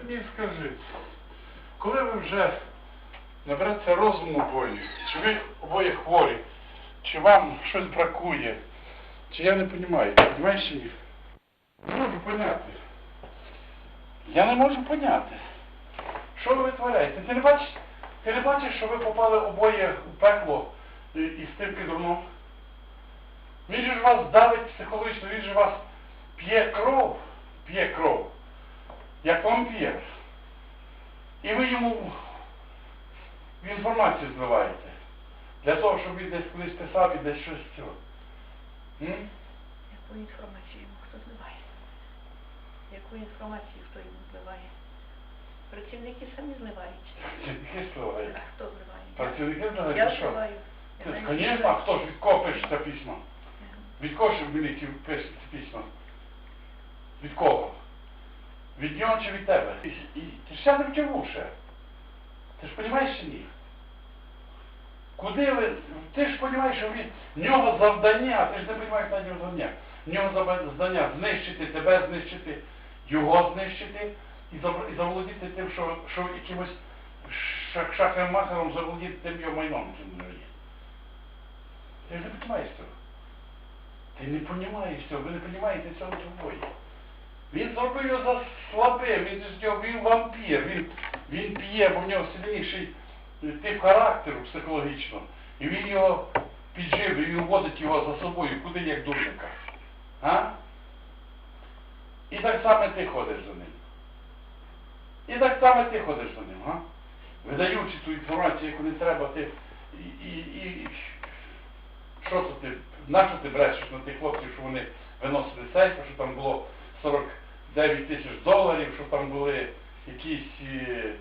Ти мені скажи, коли ви вже набереться розуму обоє, чи ви обоє хворі, чи вам щось бракує, чи я не розумію, розумієш? Не можу поняти. Я не можу поняти. Що ви витворяєте? Ти не бачиш, ти не бачиш, що ви попали обоє у пекло і, і з тим підруном? Він же ж вас давить психологічно, він же вас п'є кров, п'є кров, як вампір. І ви йому в інформацію зливаєте. Для того, щоб він десь колись писав і десь щось цього. Яку інформацію йому хто зливає? Яку інформацію хто йому зливає? Працівники самі зливають. Працівники зливають. А хто зливає? Працівники Я зливають, що? зливаю. Звісно, а хто ж від кого пише це письмо? Від кого ж великий пише це письмо? Від кого? Від нього чи від тебе? І, і, ти ж сяде в тюрму. Ти ж розумієш чи ні? Куди ви? Ти ж розумієш, що він, в нього завдання, ти ж не розумієш на нього завдання. В нього завдання знищити тебе, знищити, його знищити і, заволодіти тим, що, що якимось шах- шахом-махером заволодіти тим його майном, яким воно є. Ти ж не розумієш цього. Ти не розумієш цього, ви не розумієте цього двоє. Він зробив його за слабим, він з нього він вампір, він, він п'є, бо в нього сильніший тип характеру психологічно. І він його піджив, і він водить його за собою, куди як дурника. А? І так само ти ходиш за ним. І так само ти ходиш за ним, а? Видаючи ту інформацію, яку не треба, ти і, і, і що це ти, на що ти брешеш на тих хлопців, що вони виносили з сейфа, що там було 49 тисяч доларів, що там були якісь е,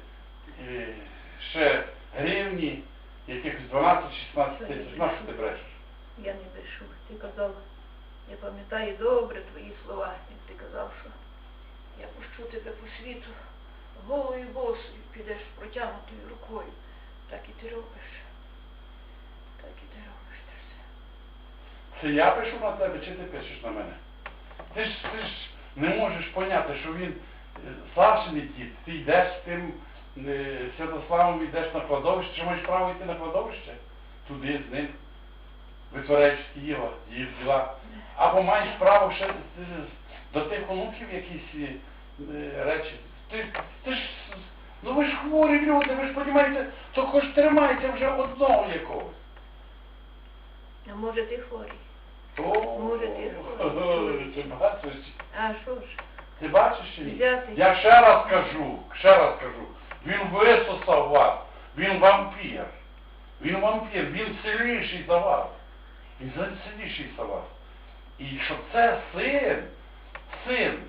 е, ще гривні, якихось 12-16 тисяч. На що ти брешеш? Я не брешу. Ти казав, я пам'ятаю добре твої слова. як Ти казав, що я пущу тебе по світу голою босою, підеш протягнутою рукою. Так і ти робиш. Так і ти робиш це все. Це я пишу на тебе, чи ти пишеш на мене? Ти ж, ти ж не можеш поняти, що він е, Сашиний дід, ти йдеш з тим е, Святославом, йдеш на кладовище, чи маєш право йти на кладовище? Туди з ним, витворяючи діла, діл, діла. Або маєш право ще до тих онуків якісь е, речі. Ти, ти ж, ну ви ж хворі люди, ви ж розумієте, то хоч тримайте вже одного якогось. А може ти хворий? Ти- бачиш? А що ж? Ти бачиш. Я ще раз кажу, ще раз кажу, він висосав вас, він вампір. Він вампір, він сильніший за вас. Він сильніший за вас. І що це син, син,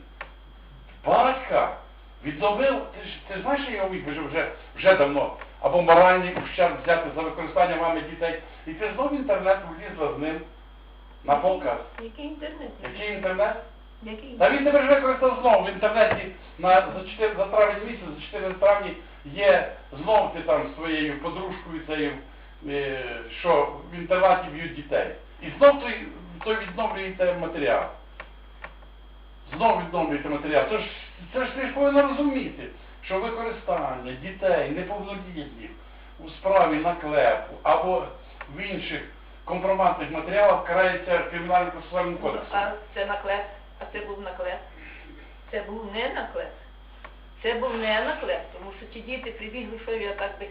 батька, відновив, ти ж ти знаєш, що його міг вже, вже давно, або моральний ущерб взяти за використання вами дітей. І ти знов в інтернет влізла з ним на показ. Який інтернет? Який інтернет? Який Та він тебе ж використав знову в інтернеті на за 4 за травень місяць, за 4 травні є знов ти там своєю подружкою цією, е, що в інтернаті б'ють дітей. І знов той, той відновлюєте матеріал. Знов відновлюєте матеріал. Це ж, це ж ти ж повинен розуміти, що використання дітей неповнолітніх у справі наклепу або в інших компроматних матеріалах карається кримінальним процесуальним кодексом. А це наклеп? А це був наклеп? Це був не наклеп. Це був не наклеп, тому що ті діти прибігли, що я так би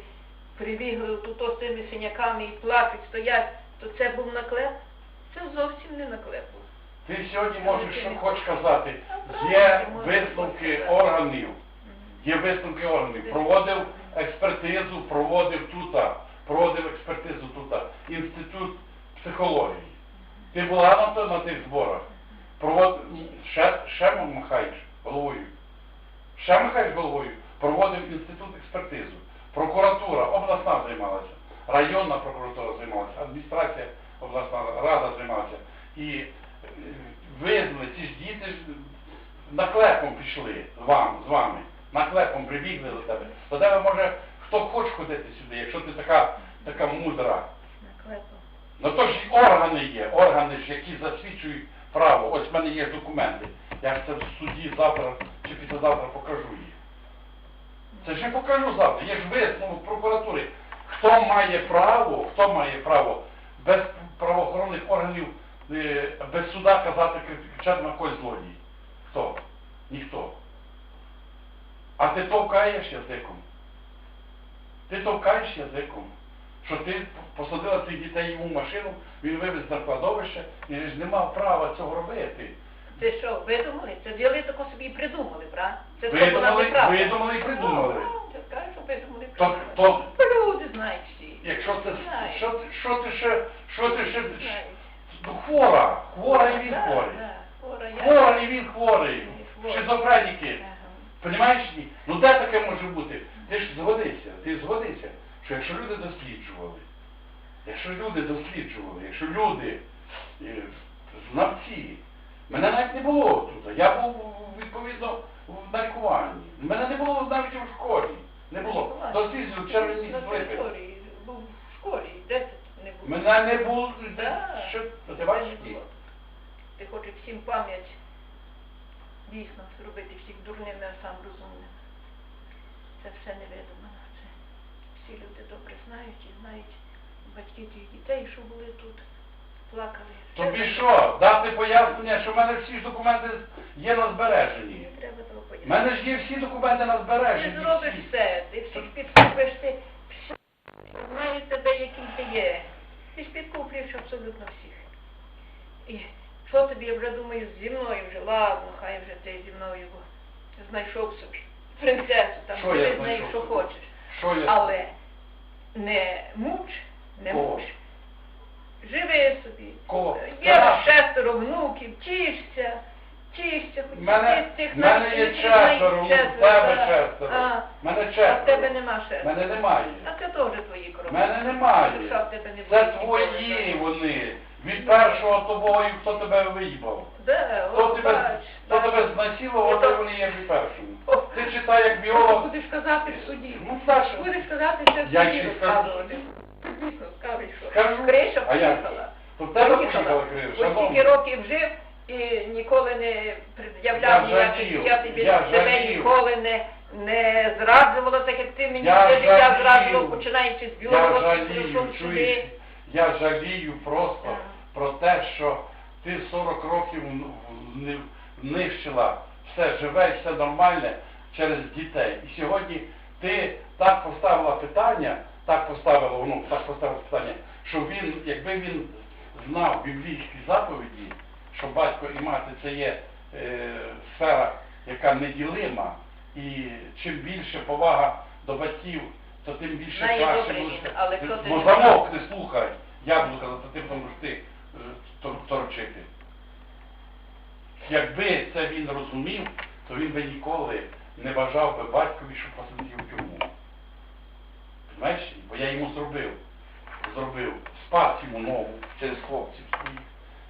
прибігли тут з тими синяками і плачуть, стоять, то це був наклеп? Це зовсім не наклеп був. Ти сьогодні можеш що хочеш казати. Є висновки органів. Є висновки органів. Проводив експертизу, проводив тут, проводив експертизу тут, інститут психології. Ти була на, на тих зборах? Провод... Ще, ще махаєш головою. Ще махаєш головою. Проводив інститут експертизу. Прокуратура, обласна займалася, районна прокуратура займалася, адміністрація обласна рада займалася. І е, визнали, ці ж діти наклепом пішли з вами, з вами. Наклепом прибігли до тебе. До тебе може хто хоче ходити сюди, якщо ти така, така мудра. Наклепом. Ну то ж і органи є, органи ж, які засвідчують право. Ось в мене є документи. Я ж це в суді завтра чи післязавтра покажу їх. Це ж я покажу завтра. Є ж висновок прокуратури. Хто має право, хто має право без правоохоронних органів, е, без суда казати, кричати на когось злодій? Хто? Ніхто. А ти товкаєш язиком. Ти товкаєш язиком, що ти посадила цих дітей йому в машину, він вивез на кладовище, і ж не мав права цього робити. Це що, видумали? Це взяли тако собі і придумали, правда? Це була Видумали, неправда. видумали і придумали. Ну, Ти скажеш, що видумали і То- придумали. то- Люди знають всі. Якщо це, Знають. що, ти- що ти ще, що ти ще, Знають. ну, хвора, хвора і він Да, хворий. да, Хвора, я. Хвора і він хворий. Хворий. Шизофреніки. Ага. Понімаєш ні? Ну де таке може бути? Ти ж згодився, ти згодився, що якщо люди досліджували, якщо люди досліджували, якщо люди е, знавці, мене навіть не було тут, я був відповідно в лікуванні. Мене не було навіть у школі. Не було. Досліджував червені На слипи. був в школі, де тут не був? Мене не було. Да. Що ти бачиш? Ти хочеш всім пам'ять дійсно зробити всіх дурними, а сам розумним. Це все невидумано. Всі люди добре знають і знають батьки тих дітей, що були тут, плакали. Тобі що? Дати пояснення, що в мене всі ж документи є на збереженні. Не треба того У пояснити. мене ж є всі документи на збереженні. Ти зробиш всі. все, ти всіх підкупиш, ти все. Знаю тебе, який ти є. Ти ж підкуплюєш абсолютно всіх. І що тобі, я вже думаю, зі мною вже, ладно, хай вже ти зі мною бо знайшов собі принцесу, там Що я роби з нею, знайшов що собі? хочеш. Що я? Але не муч, не Кого? муч. Живи собі. Кого? Є шестеро внуків, тішся, тішся, хоч Мене, ти У мене є шестеро, у тебе шестеро. А, Мене а в тебе нема шестеро. Мене немає. А це теж твої корови. Мене немає. Душа в тебе не Це твої вони. Від першого того, і хто тебе виїбав. Хто тебе, хто тебе знасилував, то вони є від першому. Ти читай як біолог. будеш казати в суді? Ну, Саша, Будеш казати, що в суді розказувати. Скажи, що. Криша поїхала. то в тебе поїхала криша. Ось років жив і ніколи не пред'являв ніяких, я тобі тебе ніколи не, не зраджувала, так як ти мені життя зраджував, починаючи з Я жалію, чуєш, я жалію просто. Про те, що ти 40 років нищила все живе і все нормальне через дітей. І сьогодні ти так поставила питання, так поставила, ну, так поставила питання, що він, якби він знав біблійські заповіді, що батько і мати це є е, сфера, яка неділима, і чим більше повага до батьків, то тим більше краще Ну замок не слухай. Я буду казати, ти тому що ти торчити. Якби це він розумів, то він би ніколи не бажав би батькові, щоб посадив в тюрму. Знаєш, бо я йому зробив. Зробив. Спас йому ногу через хлопців своїх,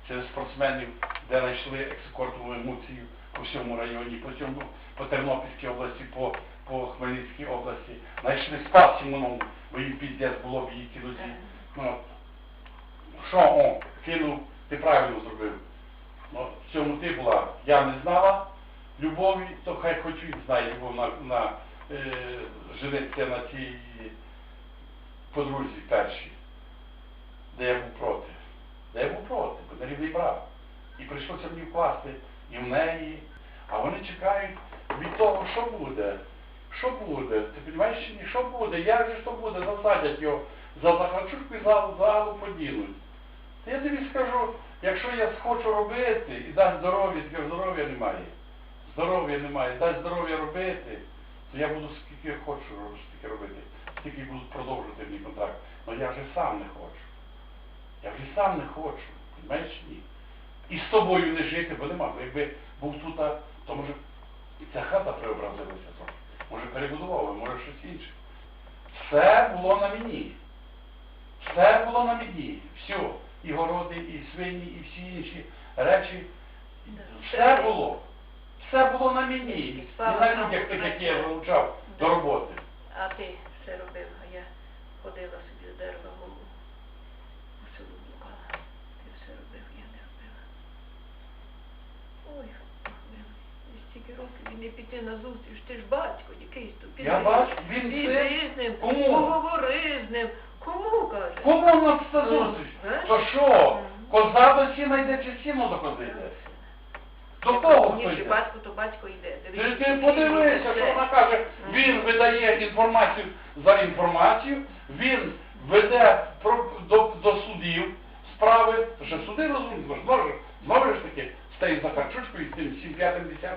через спортсменів, де знайшли ексикортову емоцію по всьому районі, по цьому, по Тернопільській області, по, по Хмельницькій області. Знайшли, спас йому ногу, бо їм піздець було в її кінозі. Ну, що, о, кинув, ти правильно зробив. Ну, в цьому ти була. Я не знала любові, то хай хоч він знає любов на, на е, жениться на цій подрузі першій, де я був проти. Де я був проти, бо не рівний брат. І прийшлося мені вкласти і в неї, а вони чекають від того, що буде. Що буде? Ти розумієш? Що буде? Як же що буде? Засадять його за захарчушку і за залу подінуть. Та я тобі скажу, якщо я схочу робити і дасть здоров'я, таке здоров'я немає. Здоров'я немає, дасть здоров'я робити, то я буду скільки хочу стільки робити, стільки будуть продовжувати мій контракт. Але я вже сам не хочу. Я вже сам не хочу. Чи ні? І з тобою не жити, бо нема. Якби був тут, то може і ця хата преобразилася трохи. Може перебудували, може щось інше. Все було на мені. Все було на мені. Все. І городи, і свині, і всі інші речі. Все було. Все було на мені. Слава на Богу, тих, які я залучав до роботи. А ти все робив, а я ходила собі з дерева голову. У село блукала. Ти все робив, я не робила. Ой, стільки років і не піти на зустріч. Ти ж батько якийсь піди. Я бачу, він з ним, Кому? поговори з ним. Кому каже? Кому нам це зустріч? То що? Коза до сіна йде чи сіно до кози йде? До кого Ні, хто чи йде? батько, то батько йде. Ти, ти подивися, що вона каже, він видає інформацію за інформацію, він веде про, до, до судів справи, то що суди розумні, бо ж знову, ж- знову ж таки, з тією Захарчучкою, з тим 7 5 10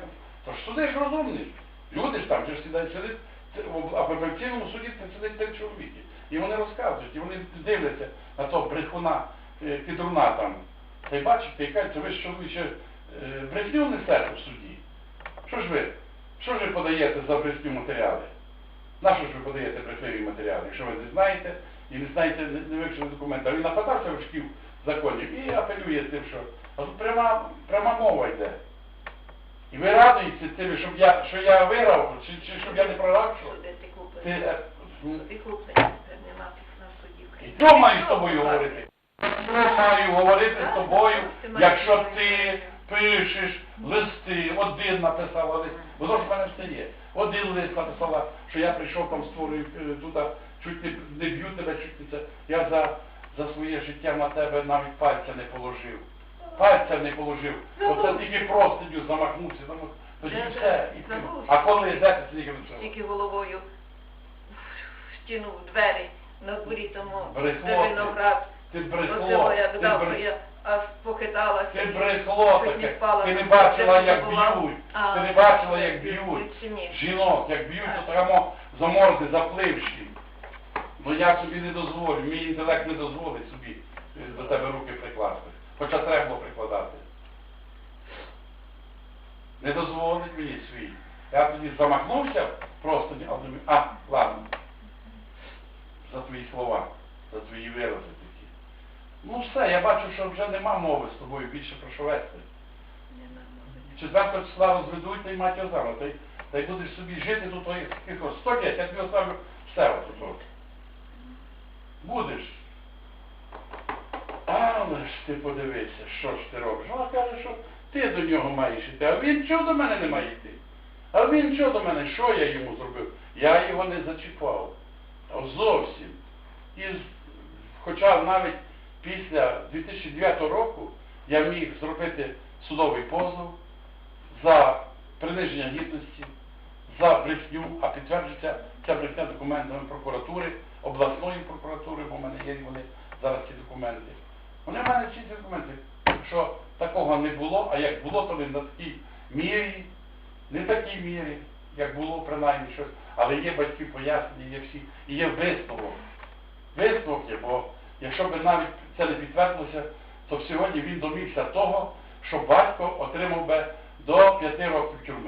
то ж суди ж розумні. Люди ж там, же ж сідають, сидить, це в апеляційному суді це сидить три чоловіки. І вони розказують, і вони дивляться на того брехуна, е, підруна там. Та й бачите, і кажуть, ви ж чоловіче е, брехню несете в суді. Що ж ви? Що ж ви подаєте за брехню матеріали? На що ж ви подаєте брехливі матеріали, якщо ви не знаєте і не знаєте, не, вивчили документи. Він нападався в шкіл законів і апелює тим, що а тут пряма, пряма мова йде. І ви радуєтеся тим, щоб я, що я виграв, чи, чи щоб я не програв, що? Суди ти Ти, куплені. е, м, Що маю з тобою говорити? Що маю говорити з тобою, якщо ти пишеш листи, один написала лист, бо то ж в мене все є. Один лист написала, що я прийшов там створюю е, туди, чуть не, не б'ю тебе, чуть не це. Я за, за своє життя на тебе навіть пальця не положив. Пальця не положив. Оце тільки простиню замахнувся, замах- тоді все. І. А коли де ти тільки? Тільки головою стіну в двері на дворі тому, Брехло де ти. виноград. Ти Оце брехло, як ти дав, то брех- я аж похиталася. Ти і брехло не таке. впала. Ти не бачила, Це як була- б'ють. А, Ти не бачила, як б'ють. чи ні? Жінок, як б'ють, то прямо заморди, запливші. Ну я собі не дозволю, мій інтелект не дозволить собі е, до тебе руки прикласти. Хоча треба було прикладати. Не дозволить мені свій. Я тоді замахнувся просто, а думаю, а, ладно. За твої слова, за твої вирази такі. Ну все, я бачу, що вже нема мови з тобою більше про що вести. Четвертого числа розведуть, та й мать зараз. Та та й будеш собі жити тут якихось 100 літ, я тобі оставлю все от тут. Будеш. Але ж ти подивися, що ж ти робиш. Вона каже, що ти до нього маєш йти, а він чого до мене не має йти? А він чого до мене? Що я йому зробив? Я його не зачіпав. Зовсім. І хоча навіть після 2009 року я міг зробити судовий позов за приниження гідності, за брехню, а підтверджується ця брехня документами прокуратури, обласної прокуратури, бо в мене є вони зараз ці документи. Вони в мене всі ці документи, що такого не було, а як було, то не на такій мірі, не такій мірі, як було принаймні щось, але є батьки пояснення, є всі, і є висновок. Висновок є, бо якщо б навіть це не підтвердилося, то сьогодні він домігся того, що батько отримав би до п'яти років тюрми.